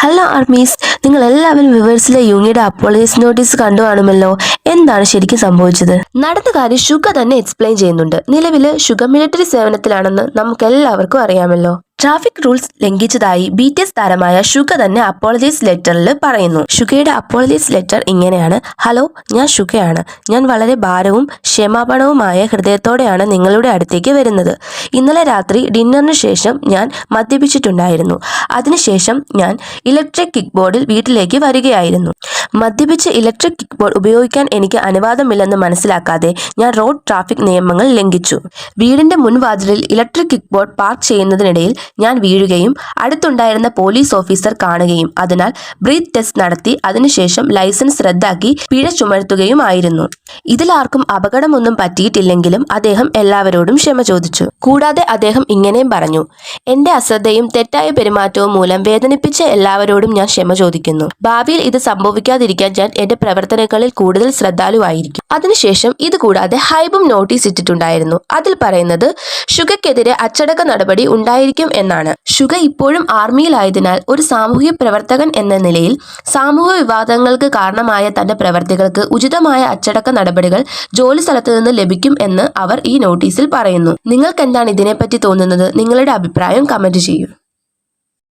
Hello armies നിങ്ങൾ എല്ലാവരും വിവേഴ്സിലെ യൂണിയുടെ apologies notice കണ്ടു കാണുമല്ലോ. എന്താണ് ശരിക്കും സംഭവിച്ചത്? നടന്ന കാര്യം ഷുഗ തന്നെ എക്സ്പ്ലെയിൻ ചെയ്യുന്നുണ്ട്. നിലവിൽ ഷുഗ മിലിറ്ററി സേവനത്തിലാണെന്ന് നമുക്ക് എല്ലാവർക്കും അറിയാമല്ലോ. ട്രാഫിക് റൂൾസ് ലംഘിച്ചതായി ബി ടി എസ് താരമായ ഷുഗ തന്നെ അപ്പോളജീസ് ലെറ്ററിൽ പറയുന്നു. ഷുഗയുടെ അപ്പോളജീസ് ലെറ്റർ ഇങ്ങനെയാണ്. ഹലോ ഞാൻ ഷുഗയാണ്. ഞാൻ വളരെ ഭാരവും ക്ഷമാപണവുമായ ഹൃദയത്തോടെയാണ് നിങ്ങളുടെ അടുത്തേക്ക് വരുന്നത്. ഇന്നലെ രാത്രി ഡിന്നറിന് ശേഷം ഞാൻ മദ്യപിച്ചിട്ടുണ്ടായിരുന്നു. അതിനുശേഷം ഞാൻ ഇലക്ട്രിക് കിക്ക് ബോർഡിൽ വീട്ടിലേക്ക് വരികയായിരുന്നു. മദ്യപിച്ച് ഇലക്ട്രിക് കിക്ക് ബോർഡ് ഉപയോഗിക്കാൻ എനിക്ക് അനുവാദമില്ലെന്ന് മനസ്സിലാക്കാതെ ഞാൻ റോഡ് ട്രാഫിക് നിയമങ്ങൾ ലംഘിച്ചു. വീടിന്റെ മുൻവാതിലിൽ ഇലക്ട്രിക് കിക്ക് ബോർഡ് പാർക്ക് ചെയ്യുന്നതിനിടയിൽ ഞാൻ വീഴുകയും അടുത്തുണ്ടായിരുന്ന പോലീസ് ഓഫീസർ കാണുകയും അതിനാൽ ബ്രീത്ത് ടെസ്റ്റ് നടത്തി അതിനുശേഷം ലൈസൻസ് റദ്ദാക്കി പിഴ ചുമർത്തുകയുമായിരുന്നു. ഇതിലാർക്കും അപകടമൊന്നും പറ്റിയിട്ടില്ലെങ്കിലും അദ്ദേഹം എല്ലാവരോടും ക്ഷമ ചോദിച്ചു. കൂടാതെ അദ്ദേഹം ഇങ്ങനെയും പറഞ്ഞു എന്റെ അശ്രദ്ധയും തെറ്റായ പെരുമാറ്റവും മൂലം വേദനിപ്പിച്ച എല്ലാവരോടും ഞാൻ ക്ഷമ ചോദിക്കുന്നു. ഭാവിയിൽ ഇത് സംഭവിക്കാതിരിക്കാൻ ഞാൻ എന്റെ പ്രവർത്തനങ്ങളിൽ കൂടുതൽ ശ്രദ്ധാലുവായിരിക്കും. അതിനുശേഷം ഇത് കൂടാതെ ഹൈബും നോട്ടീസ് ഇട്ടിട്ടുണ്ടായിരുന്നു. അതിൽ പറയുന്നത് ഷുഗയ്ക്കെതിരെ അച്ചടക്ക നടപടി ഉണ്ടായിരിക്കും എന്നാണ്. ഷുഗ ഇപ്പോഴും ആർമിയിലായതിനാൽ ഒരു സാമൂഹ്യ പ്രവർത്തകൻ എന്ന നിലയിൽ സാമൂഹ്യ വിവാദങ്ങൾക്ക് കാരണമായ തന്റെ പ്രവർത്തികൾക്ക് ഉചിതമായ അച്ചടക്ക നടപടികൾ ജോലി സ്ഥലത്ത് നിന്ന് ലഭിക്കും എന്ന് അവർ ഈ നോട്ടീസിൽ പറയുന്നു. നിങ്ങൾക്ക് എന്താണ് ഇതിനെപ്പറ്റി തോന്നുന്നത്? നിങ്ങളുടെ അഭിപ്രായം കമന്റ് ചെയ്യൂ.